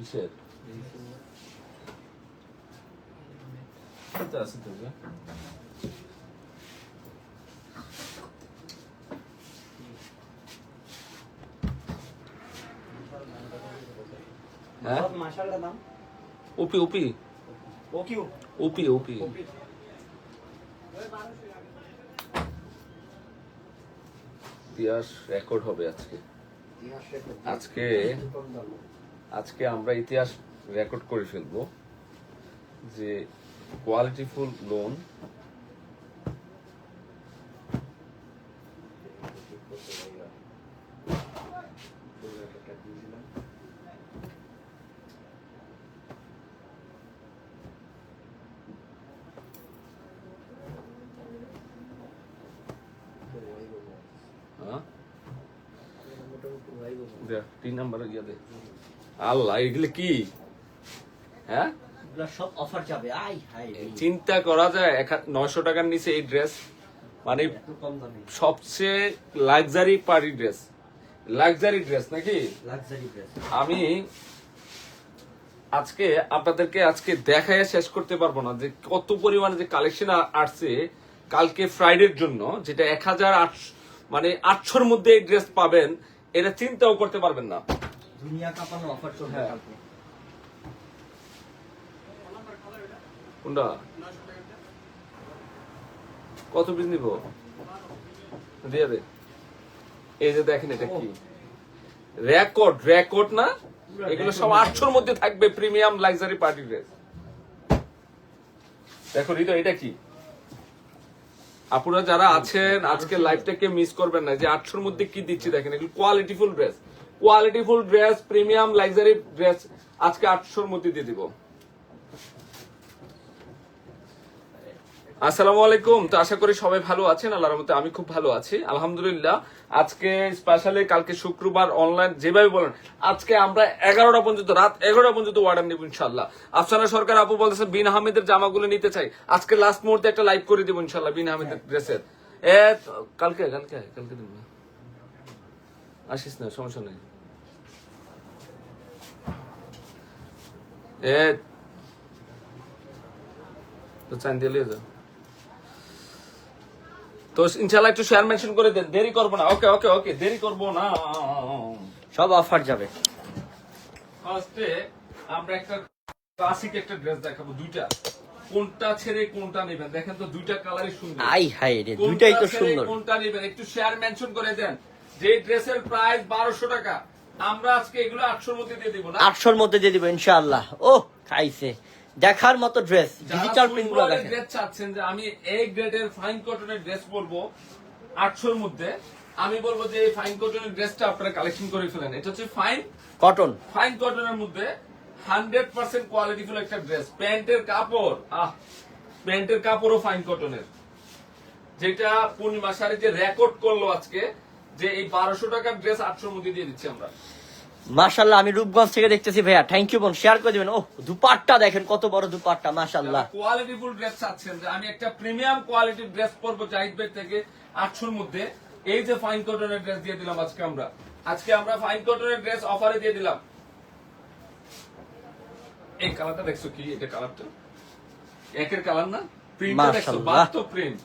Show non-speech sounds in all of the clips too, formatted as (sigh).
কিসের আছে তো যে? হ্যাঁ ওপি ওপি ওপি ওপি ইতিহাস রেকর্ড হবে আজকে। আজকে আজকে আমরা ইতিহাস রেকর্ড করে ফেলব যে কোয়ালিটিফুল লোন হ্যাঁ? তিন নাম্বার ইয়ে দে। আল্লাহ এগুলো কি? হ্যাঁ? সব অফার যাবে। আই হাই। চিন্তা করা যায় নয়শো টাকার নিচে এই ড্রেস মানে সবচেয়ে luxury party dress luxury dress নাকি? লাক্সারি ড্রেস আমি আজকে আপনাদেরকে আজকে দেখায় শেষ করতে পারব না যে কত পরিমাণে যে কালেকশন আসছে কালকে ফ্রাইডের জন্য যেটা এক হাজার আটশো মানে আটশোর মধ্যে এই ড্রেস পাবেন এটা চিন্তাও করতে পারবেন না। দুনিয়া কাঁপানো অফার চলবে হ্যাঁ। কালকে। কোনটা? কত পিস নিব? দিয়ে দে। এই যে দেখেন এটা কি। রেকর্ড রেকর্ড না? এগুলো সব আটশোর মধ্যে থাকবে প্রিমিয়াম লাক্সারি পার্টি ড্রেস। দেখো রিতো এটা কি? আপুরা যারা আছেন আজকে লাইভটাকে মিস করবেন না। যে আটশোর মধ্যে কি দিচ্ছি দেখেন এগুলো qualityful dress qualityful dress, premium luxury dress আজকে আটশোর মধ্যে দিয়ে দিব। আসসালামু আলাইকুম। তো আশা করি সবাই ভালো আছেন, আল্লাহর মতে আমি খুব ভালো আছি। আলহামদুলিল্লাহ, আজকে স্পেশালি কালকে শুক্রবার অনলাইন যেভাবে বলেন, আজকে আমরা এগারোটা পর্যন্ত, রাত এগারোটা পর্যন্ত অর্ডার নেব ইনশাল্লাহ আফসানা সরকার আপু বলতেছে, বিন আহমেদের জামাগুলো নিতে চাই। আজকে লাস্ট মুহূর্তে একটা লাইভ করে দিব ইনশাল্লাহ বিন আহমেদের ড্রেসের এ কালকে কালকে কালকে দিব আসিস না, সমস্যা নেই। এ তো চান দিয়ে যাও তো ইনশাল্লাহ একটু শেয়ার মেনশন করে দেন। দেরি করব না। ওকে ওকে ওকে দেরি করব না। সব অফার যাবে। ফার্স্টে আমরা একটা ক্লাসিক একটা ড্রেস দেখাবো দুইটা। কোনটা ছেড়ে কোনটা নেবেন? দেখেন তো দুইটা কালারই সুন্দর। আই হাই রে দুইটাই তো সুন্দর। কোনটা নেবেন? একটু শেয়ার মেনশন করে দেন। যে ড্রেসের প্রাইস বারোশো টাকা আমরা আজকে এগুলো আটশোর মধ্যে দিয়ে দিব না? আটশোর মধ্যে দিয়ে দিব ইনশাআল্লাহ। ও খাইছে। দেখার মতো ড্রেস ডিজিটাল প্রিন্টগুলো দেখেন। ড্রেস চাচ্ছেন যে আমি এই গ্রেডের ফাইন কটনের ড্রেস পরবো আটশোর মধ্যে আমি বলব যে এই ফাইন কটনের ড্রেসটা আপনারা কালেকশন করে ফেলেন। এটা হচ্ছে ফাইন কটন ফাইন কটনের মধ্যে হান্ড্রেড পার্সেন্ট কোয়ালিটিফুল একটা ড্রেস প্যান্টের কাপড় আহ প্যান্টের কাপড়ও ফাইন কটনের যেটা পূর্ণিমা শাড়ি যে রেকর্ড করল আজকে যে এই বারোশো টাকার ড্রেস আটশোর মধ্যে দিয়ে দিচ্ছি আমরা। মাশাআল্লাহ আমি রূপগঞ্জ থেকে দেখতেছি ভাইয়া। থ্যাংক ইউ বোন শেয়ার করে দিবেন। ও দুপাট্টা দেখেন কত বড় দুপাট্টা মাশাআল্লাহ। কোয়ালিটিফুল ড্রেস চাচ্ছেন যে আমি একটা প্রিমিয়াম কোয়ালিটির ড্রেস পরবো জাহিদ ভাই থেকে আটশোর মধ্যে এই যে ফাইন কটনের ড্রেস দিয়ে দিলাম আজকে আমরা। আজকে আমরা ফাইন কটনের ড্রেস অফারে দিয়ে দিলাম। এই কালারটা দেখছ কি? এটা কালারটা একের কালার না? প্রিন্টটা দেখছ। বাস্তব প্রিন্ট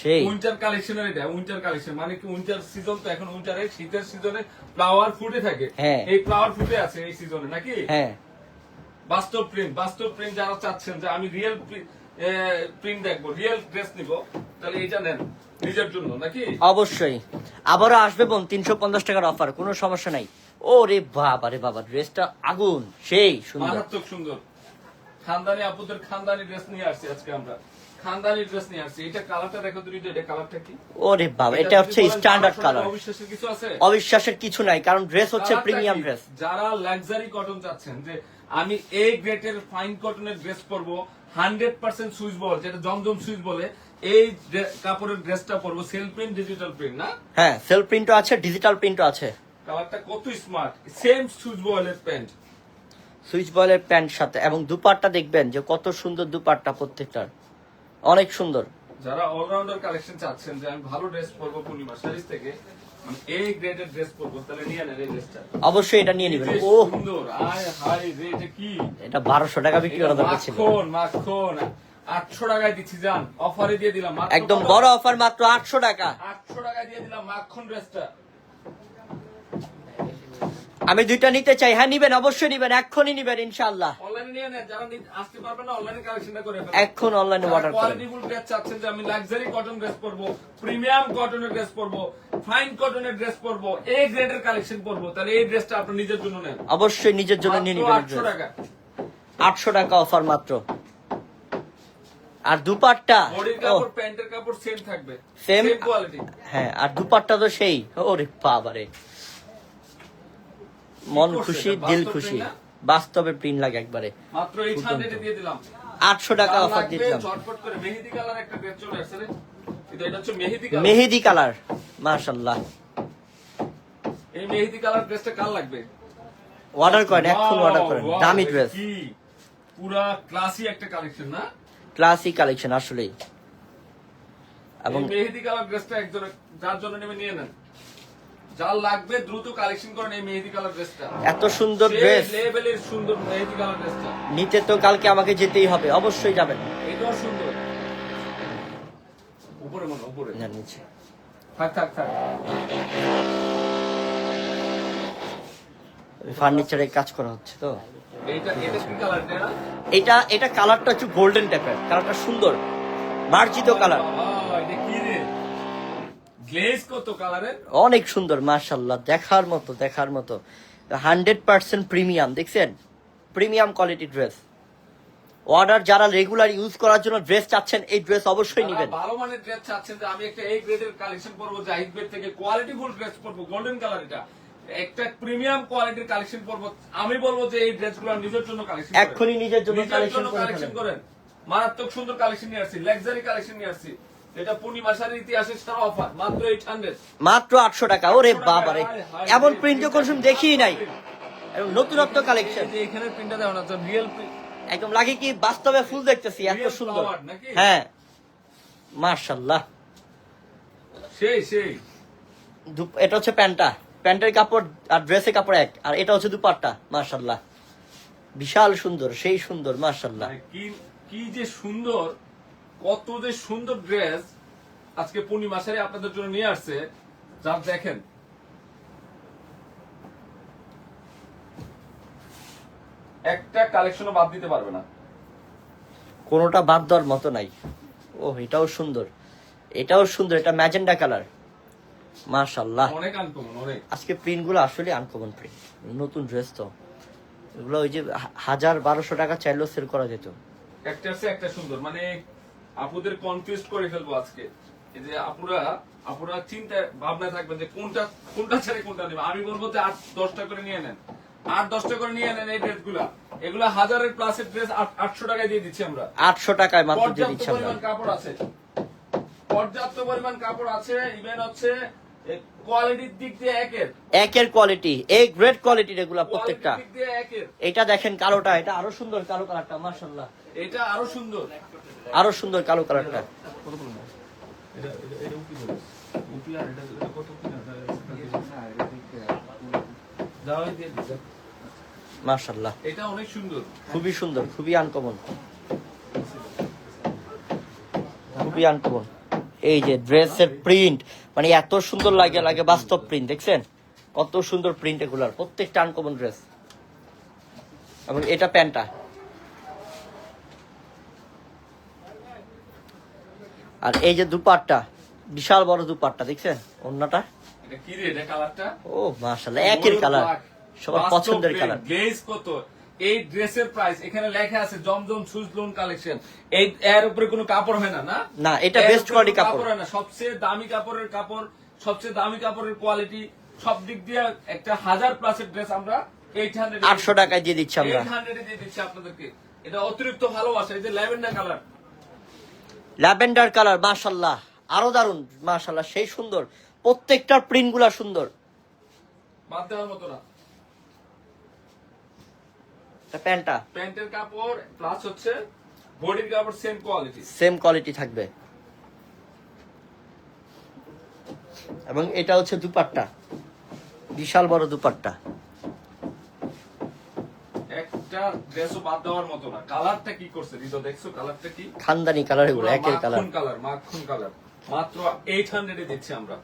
সেই। উইন্টার কালেকশনের এটা উইন্টার কালেকশন। মানে কি উইন্টার সিজন তো এখন উইন্টারে শীতের সিজনে ফ্লাওয়ার ফুটে থাকে। হ্যাঁ। এই ফ্লাওয়ার ফুটে আছে এই সিজনে নাকি? হ্যাঁ। বাস্তব প্রিন্ট বাস্তব প্রিন্ট যারা চাচ্ছেন যে আমি রিয়েল প্রিন্ট দেখব রিয়েল ড্রেস নিব তাহলে এটা নেন নিজের জন্য নাকি? অবশ্যই। আবারও আসবে বোন তিনশো পঞ্চাশ টাকার অফার কোনো সমস্যা নাই। ও রে বাবা রে বাবা ড্রেসটা আগুন সেই সুন্দর। মারাত্মক সুন্দর। খানদানি আপুদের খানদানি ড্রেস নিয়ে আসছি আজকে আমরা। খানদানি ড্রেস নিয়ে আসছি। এটা কালারটা দেখো তুমি এটা কালারটা কি? ওরে বাবা এটা হচ্ছে স্ট্যান্ডার্ড কালার অবিশ্বাসের কিছু আছে? অবিশ্বাসের কিছু নাই কারণ ড্রেস হচ্ছে প্রিমিয়াম ড্রেস যারা লাক্সারি কটন চাচ্ছেন যে আমি গ্রেটের ফাইন কটনের ড্রেস পরবো হান্ড্রেড পার্সেন্ট সুইচ বল যেটা জমজম সুইচ বলে এই ড্রে- কাপড়ের ড্রেসটা পরবো সেল প্রিন্ট ডিজিটাল প্রিন্ট না? হ্যাঁ সেল প্রিন্টও আছে ডিজিটাল প্রিন্টও আছে। কালারটা কত স্মার্ট সেম সুইচ বয়েলের প্যান্ট সুইচ বয়েলের প্যান্ট সাথে এবং দুপাট্টা দেখবেন যে কত সুন্দর দুপাট্টা প্রত্যেকটার। অনেক সুন্দর। যারা অলরাউন্ডার কালেকশন চাচ্ছেন যে আমি ভালো ড্রেস পরবো পূর্ণিমা শাড়িজ থেকে মানে এই গ্রেডের ড্রেস পরবো তাহলে নিয়ে নেন এই ড্রেসটা অবশ্যই এটা নিয়ে নেবেন। ও সুন্দর আয় হায় রে এটা কি? এটা বারোশো টাকা বিক্রি করা দরকার ছিল। মাখন মাখন। আটশো টাকায় দিচ্ছি যান অফারে দিয়ে দিলাম একদম বড় অফার মাত্র আটশো টাকা। আটশো টাকায় দিয়ে দিলাম মাখন ড্রেসটা আমি দুইটা নিতে চাই। হ্যাঁ নিবেন অবশ্যই নিবেন এক্ষুনি নিবেন ইনশাআল্লাহ। অনলাইনে নিয়ে নেন যারা আসতে পারবে না অনলাইনে কালেকশনটা করে ফেলেন। এখন অনলাইনে অর্ডার করেন কোয়ালিটিফুল ড্রেস চাচ্ছেন যে আমি লাক্সারি কটন ড্রেস পরবো প্রিমিয়াম কটনের ড্রেস পরবো ফাইন কটনের ড্রেস পরবো এই গ্রেডের কালেকশন পরবো তাহলে এই ড্রেসটা আপনি নিজের জন্য নেন। অবশ্যই নিজের জন্য নিয়ে নিবেন আটশো টাকা। আটশো টাকা অফার মাত্র। আর দুপাট্টা বডির কাপড় প্যান্টের কাপড় সেম থাকবে? সেম কোয়ালিটি হ্যাঁ আর দুপাট্টা তো সেই ওরে বাবারে। মন খুশি দিল খুশি। বাস্তবে প্রিন্ট লাগে একবারে। মাত্র দিয়ে দিলাম। আটশো টাকা অফার দিলাম। ঝটপট করে। মেহেদি কালার একটা ড্রেস চলে আসছে রে। এটা হচ্ছে মেহেদি কালার। মেহেদি কালার মাশাল্লাহ এই মেহেদি কালার ড্রেসটা কার লাগবে? অর্ডার করেন এখন অর্ডার করেন। দামি ড্রেস পুরা ক্লাসি একটা কালেকশন না? ক্লাসিক কালেকশন আসলেই। এবং এবং মেহেদি কালার ড্রেসটা একজন যার জন্য নেবে নিয়ে নেন। যার লাগবে দ্রুত কালেকশন করেন এই মেহেদি কালার ড্রেসটা। এত সুন্দর ড্রেস। লেভেলের সুন্দর মেহেদি কালার ড্রেসটা। নিতে তো কালকে আমাকে যেতেই হবে অবশ্যই যাবেন। এটাও সুন্দর। উপরে মনে উপরে। না, নিচে। থাক থাক থাক। ফার্নিচারে কাজ করা হচ্ছে তো। এটা এটা? কালারটা হচ্ছে গোল্ডেন টাইপের কালারটা সুন্দর মার্জিত কালার। বাবা, কি রে? গ্লেজ কত কালারের? অনেক সুন্দর মার্শাল্লাহ দেখার মতো দেখার মতো। হান্ড্রেড পার্সেন্ট প্রিমিয়াম দেখছেন? Premium quality dress. অর্ডার যারা রেগুলার ইউজ করার জন্য ড্রেস চাচ্ছেন এই ড্রেস অবশ্যই নেবেন। ভালো মানের ড্রেস চাচ্ছেন যে আমি একটা এই গ্রেডের কালেকশন পরবো জাহিদ বেড থেকে কোয়ালিটি ফুল ড্রেস পরবো গোল্ডেন কালার এটা। একটা প্রিমিয়াম কোয়ালিটির কালেকশন পরবো আমি বলব যে এই ড্রেসগুলো নিজের জন্য কালেকশন এক্ষুনি নিজের জন্য কালেকশন। করেন। মারাত্মক সুন্দর কালেকশন নিয়ে আসছি লাক্সারি কালেকশন নিয়ে আসছি। এটা পূর্ণিমাসার ইতিহাসের সারা অফার মাত্র টাকা ওরে বাবা রে এমন প্রিন্ট কোন সময় দেখিই নাই। এবং নতুনত্ব কালেকশন এখানে প্রিন্টটা দেখো না রিয়েল একদম লাগে কি বাস্তবে ফুল দেখতেছি এত সুন্দর। হ্যাঁ। সেই সেই। এটা হচ্ছে প্যান্টটা। প্যান্টের কাপড় আর ড্রেসের কাপড় এক আর এটা হচ্ছে দুপাট্টা মার্শাল্লাহ বিশাল সুন্দর সেই সুন্দর কি কি যে সুন্দর। কত যে সুন্দর ড্রেস আজকে পূর্ণিমাসারে আপনাদের জন্য নিয়ে আসছে যা দেখেন। একটা কালেকশনও বাদ দিতে পারবে না। কোনোটা বাদ দেওয়ার মতো নাই। ও এটাও সুন্দর। এটাও সুন্দর এটা ম্যাজেন্ডা কালার। মার্শাল্লাহ অনেক আনকমন অনেক। আজকে প্রিন্টগুলো আসলে আনকমন প্রিন্ট নতুন ড্রেস তো। এগুলো ওই যে হাজার বারোশো টাকা চাইলেও সেল করা যেত। একটা আছে একটা সুন্দর। মানে আপুদের কনফিউজ করে ফেলব আজকে। এই যে আপুরা আপুরা চিন্তা ভাবনা থাকবেন যে কোনটা কোনটা ছেড়ে কোনটা নেবে। আমি বলব যে আট দশটা করে নিয়ে নেন। আট দশটা করে নিয়ে নেন এই ড্রেসগুলা এগুলা হাজারের প্লাসের ড্রেস আটশো টাকায় দিয়ে দিচ্ছি আমরা। আটশো টাকায় মাত্র দিয়ে পর্যাপ্ত দিচ্ছি আমরা। পরিমাণ কাপড় আছে। পর্যাপ্ত পরিমাণ কাপড় আছে ইভেন হচ্ছে কোয়ালিটির দিক দিয়ে একের। একের কোয়ালিটি এ গ্রেট কোয়ালিটির এগুলা প্রত্যেকটা। এটা দেখেন কালোটা এটা আরও সুন্দর কালো কালারটা মার্শাল্লাহ এটা আরও সুন্দর। আরও সুন্দর কালো কালারটা। মার্শাল্লাহ এটা অনেক সুন্দর। খুবই সুন্দর খুবই আনকমন খুবই আনকমন এই যে ড্রেসের প্রিন্ট মানে এত সুন্দর লাগে লাগে বাস্তব প্রিন্ট দেখছেন? কত সুন্দর প্রিন্ট এগুলার। প্রত্যেকটা আনকমন ড্রেস এবং এটা প্যান্টটা। আর এই যে দুপাট্টা বিশাল বড় দুপাট্টা দেখছেন? অন্যটা ও একের কালার। সবার পছন্দের কালার। গ্লেজ কত? এই ড্রেসের প্রাইস এখানে লেখা আছে জমজম সুজ লোন কালেকশন এই এর উপরে কোনো কাপড় হয় না না? না, এটা quality কোনো কাপড়। না। সবচেয়ে দামি কাপড়ের কাপড় সবচেয়ে দামি কাপড়ের কোয়ালিটি সব দিক দিয়ে একটা হাজার প্লাসের ড্রেস আমরা এইট হান্ড্রেড আটশো টাকায় দিয়ে দিচ্ছি আমরা। এইট হান্ড্রেডে দিয়ে দিচ্ছি আপনাদেরকে। এটা অতিরিক্ত ভালোবাসা এই যে ল্যাভেন্ডার কালার। ল্যাভেন্ডার কালার মাশাল্লাহ আরও দারুণ মাশাল্লাহ সেই সুন্দর। প্রত্যেকটার প্রিন্টগুলা সুন্দর প্যান্টটা? প্যান্টের কাপড় প্লাস হচ্ছে বডির কাপড় সেম কোয়ালিটি সেম কোয়ালিটি থাকবে। এবং এটা হচ্ছে দুপাট্টা। বিশাল বড় দুপাট্টা। একটা ড্রেসও বাদ দেওয়ার মতো না। কালারটা কি করছে? হৃদয় দেখছ? কালারটা কি? খানদানি কালার এগুলো একের কালার কালার মাখন কালার মাত্র এইট হান্ড্রেডে দিচ্ছি আমরা।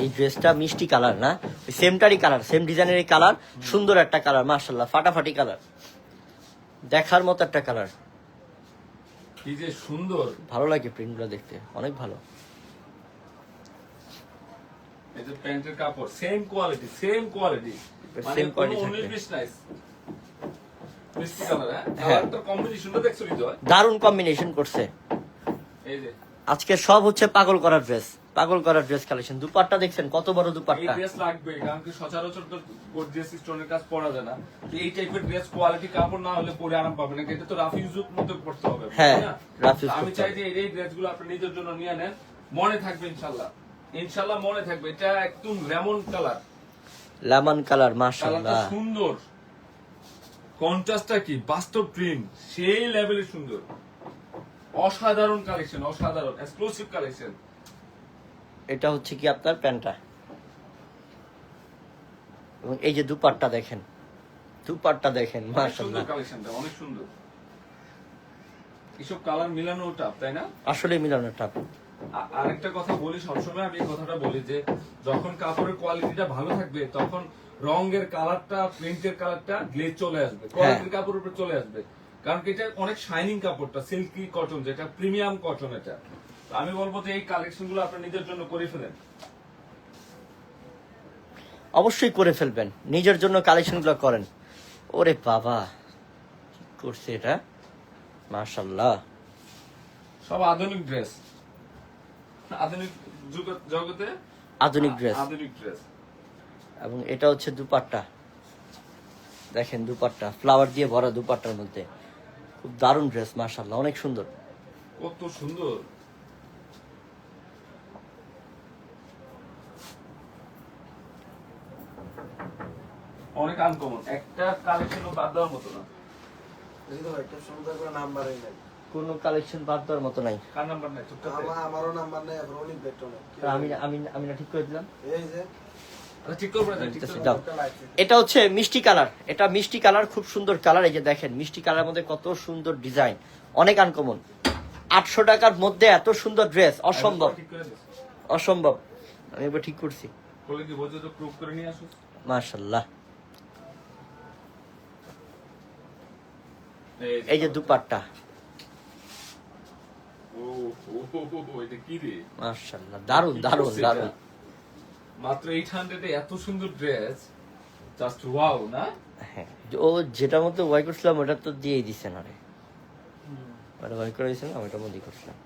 এই ড্রেসটা মিষ্টি কালার না? সেমটারই কালার সেম ডিজাইনের কালার সুন্দর একটা কালার মার্শাল্লাহ ফাটাফাটি কালার দেখার মতো একটা কালার কি যে সুন্দর। ভালো লাগে প্রিন্টগুলো দেখতে অনেক ভালো। এই যে প্যান্টের কাপড় same quality same quality same quality থাকবে। বিশ নাই মিষ্টি কালার হ্যাঁ? হ্যাঁ। কম্বিনেশনটা দেখছ কি দারুণ কম্বিনেশন করছে। এই যে আজকে সব হচ্ছে পাগল করার ড্রেস পাগল করার ড্রেস কালেকশন দুপাট্টা দেখছেন কত বড় এই দুপাট্টা ড্রেস লাগবে কারণ কি সচরাচর তো গর্জিয়াস স্টোনের কাজ পরা যায় না। তো এই টাইপের ড্রেস কোয়ালিটি কাপড় না হলে পরে আরাম পাবে না এটা তো রাফ ইউজ মধ্যে পড়তে হবে হ্যাঁ, rough use আমি চাই যে এই ড্রেসগুলো আপনি নিজের জন্য নিয়ে নেন মনে থাকবে ইনশাল্লাহ ইনশাআল্লাহ মনে থাকবে এটা একদম লেমন কালার লেমন কালার মাশাআল্লাহ। সুন্দর। কন্ট্রাস্টটা কি? বাস্তব প্রিন্ট সেই লেভেলের সুন্দর। অসাধারণ কালেকশন অসাধারণ এক্সক্লুসিভ কালেকশন এটা হচ্ছে কি আপনার প্যান্টটা? এবং এই যে দুপাট্টা দেখেন দুপাট্টা দেখেন মাশাআল্লাহ। কালেকশনটা অনেক সুন্দর। এসব কালার মিলানো টাপ তাই না? আসলে মিলানোর টাপ আরেকটা কথা বলি সবসময় আমি এই কথাটা বলি যে যখন কাপড়ের কোয়ালিটিটা ভালো থাকবে তখন রঙের কালারটা প্রিন্টের কালারটা গ্লেজ চলে আসবে। কোয়ালিটির কাপড়ের উপর চলে আসবে। কারণ কি এটা অনেক শাইনিং কাপড়টা সিল্কি কটন যেটা প্রিমিয়াম কটন এটা। তো আমি বলব যে এই কালেকশনগুলো আপনি নিজের জন্য করে ফেলেন। অবশ্যই করে ফেলবেন নিজের জন্য কালেকশনগুলো করেন। ওরে বাবা কি করছে এটা? মাশাল্লাহ সব আধুনিক ড্রেস আধুনিক জগতে? আধুনিক ড্রেস আধুনিক ড্রেস এবং এটা হচ্ছে দুপাট্টা। দেখেন দুপাট্টা ফ্লাওয়ার দিয়ে ভরা দুপাট্টার মধ্যে। খুব দারুণ ড্রেস মাশাল্লাহ অনেক সুন্দর। কত সুন্দর। অনেক আনকমন একটা কালেকশন বাদ দেওয়ার মতো না। এই তো একটা সুন্দর করে নাম্বারই নাই কোনো কালেকশন বাদ দেওয়ার মতো নাই। কার নাম্বার নাই? আমারও নাম্বার নেই আমি আমি আমি না ঠিক করে দিলাম। এই যে। আচ্ছা, এটা হচ্ছে মিষ্টি কালার। এটা মিষ্টি কালার খুব সুন্দর কালার এই যে দেখেন মিষ্টি কালার মধ্যে কত সুন্দর ডিজাইন। অনেক আনকমন। আটশো টাকার মধ্যে এত সুন্দর ড্রেস অসম্ভব। অসম্ভব। আমি এবার ঠিক করছি। মাশাল্লাহ এই যে দুপাট্টা। মাশাল্লাহ দারুণ দারুণ দারুণ? মাত্র এইট হান্ড্রেডে এত সুন্দর ড্রেস জাস্ট ওয়াও না? হ্যাঁ ও যেটার মধ্যে ওয়াই করছিলাম ওটা তো দিয়েই দিচ্ছেন আরে ওটা ওয়াই করে দিয়েছিলাম মধ্যেই করছিলাম।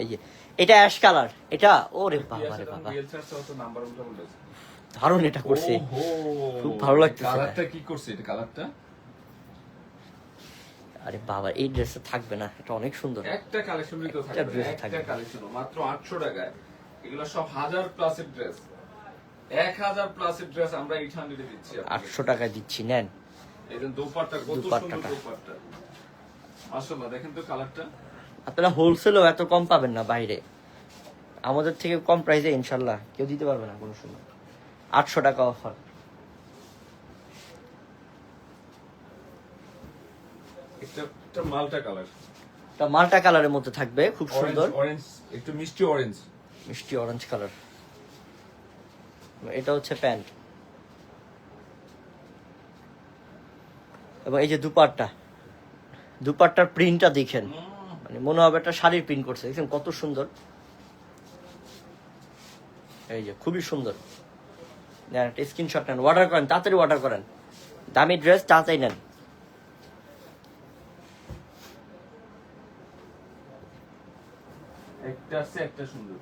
এই যে এটা অ্যাশ কালার এটা ওরে বাবা। রে বাবা এটা করছে। খুব ভালো লাগতেছে এটা। কালারটা কি করছে এটা কালারটা আরে বাবা এই ড্রেসটা থাকবে না এটা অনেক সুন্দর। একটা কালেকশন থাকবে একটা কালেকশন মাত্র 800 টাকায়। এগুলো সব হাজার প্লাসের ড্রেস 1000 প্লাসের ড্রেস আমরা 800 এ দিচ্ছি। আটশো টাকায় দিচ্ছি নেন। দোপাট্টা কত সুন্দর দোপাট্টা। মাশাআল্লাহ দেখেন তো কালারটা আপনারা হোলসেলও এত কম পাবেন না বাইরে। আমাদের থেকে কম প্রাইসে ইনশাল্লাহ কেউ দিতে পারবে না কোনো সময় আটশো টাকা অফার মালটা কালার এটা মাল্টা কালারের মধ্যে থাকবে খুব সুন্দর। অরেঞ্জ একটু মিষ্টি অরেঞ্জ মিষ্টি অরেঞ্জ কালার এটা হচ্ছে প্যান্ট। এবং এই যে দুপাট্টা, দুপাট্টার প্রিন্টটা দেখেন। মানে মনে হবে একটা শাড়ির প্রিন্ট করছে, দেখছেন কত সুন্দর? এই যে খুবই সুন্দর। নেন একটা স্ক্রিনশট নেন অর্ডার করেন, তাড়াতাড়ি অর্ডার করেন। দামি ড্রেস তাড়াতাড়ি নেন। একটা একটা সুন্দর।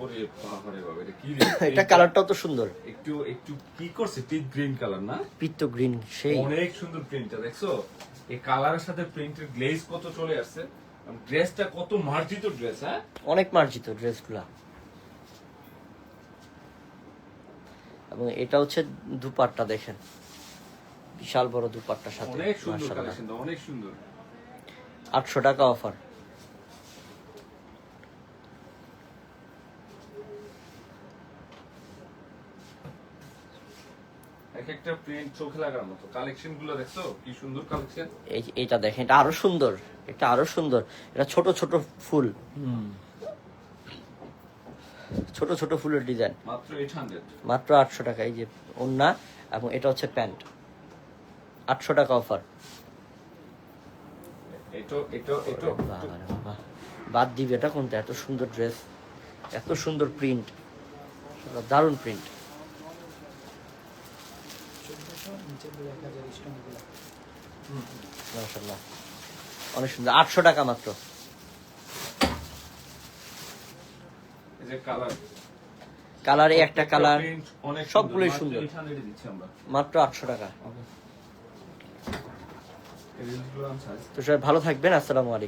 ওরে বাবারে বাবা এটা কি (laughs) এটা কালারটাও তো সুন্দর। একটু একটু কি করছে? টিপ গ্রিন কালার না? পিত্ত গ্রিন সেই। অনেক সুন্দর প্রিন্টটা দেখছ? এই কালারের সাথে প্রিন্টের গ্লেজ কত চলে আসছে। ড্রেসটা কত মার্জিত ড্রেস হ্যাঁ? অনেক মার্জিত ড্রেসগুলা। এবং এটা হচ্ছে দুপাট্টা দেখেন। বিশাল বড় দুপাট্টার সাথে অনেক সুন্দর কালেকশন অনেক সুন্দর। আটশো টাকা অফার একটা প্রিন্ট চোখে লাগার মতো। কালেকশনগুলো দেখছ? কি সুন্দর কালেকশন এই এটা দেখেন এটা আরও সুন্দর। এটা আরও সুন্দর। এটা ছোট ছোট ফুল। ছোট ছোট ফুলের ডিজাইন মাত্র এইট হান্ড্রেড মাত্র আটশো টাকা এই যে ওন্না এবং এটা হচ্ছে প্যান্ট। আটশো টাকা অফার এটো এটো এটো। বাদ দিবে এটা কোনটা? এত সুন্দর ড্রেস এত সুন্দর প্রিন্ট দারুণ প্রিন্ট মাশাআল্লাহ। অনেক সুন্দর আটশো টাকা মাত্র। কালার কালারে একটা কালার সবগুলোই সুন্দর। মাত্র আটশো টাকা। তো সবাই ভালো থাকবেন আসসালামু আলাইকুম।